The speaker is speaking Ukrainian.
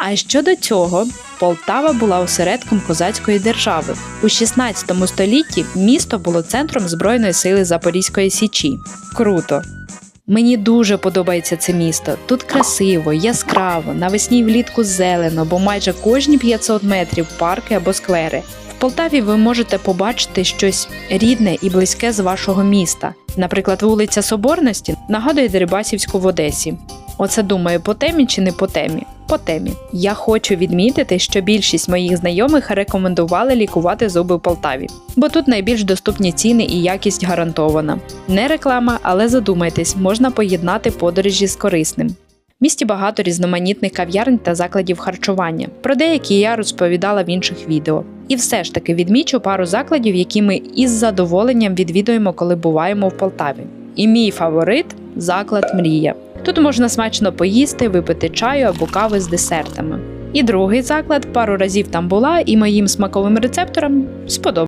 А щодо цього, Полтава була осередком козацької держави. У 16 столітті місто було центром збройної сили Запорізької Січі. Круто! Мені дуже подобається це місто. Тут красиво, яскраво, навесні влітку зелено, бо майже кожні 500 метрів парки або сквери. В Полтаві ви можете побачити щось рідне і близьке з вашого міста. Наприклад, вулиця Соборності нагадує Дерибасівську в Одесі. Оце думаю, по темі чи не по темі? По темі. Я хочу відмітити, що більшість моїх знайомих рекомендували лікувати зуби в Полтаві, бо тут найбільш доступні ціни і якість гарантована. Не реклама, але задумайтесь, можна поєднати подорожі з корисним. В місті багато різноманітних кав'ярень та закладів харчування. Про деякі я розповідала в інших відео. І все ж таки відмічу пару закладів, які ми із задоволенням відвідуємо, коли буваємо в Полтаві. І мій фаворит заклад Мрія. Тут можна смачно поїсти, випити чаю або кави з десертами. І другий заклад пару разів там була, і моїм смаковим рецепторам сподобався.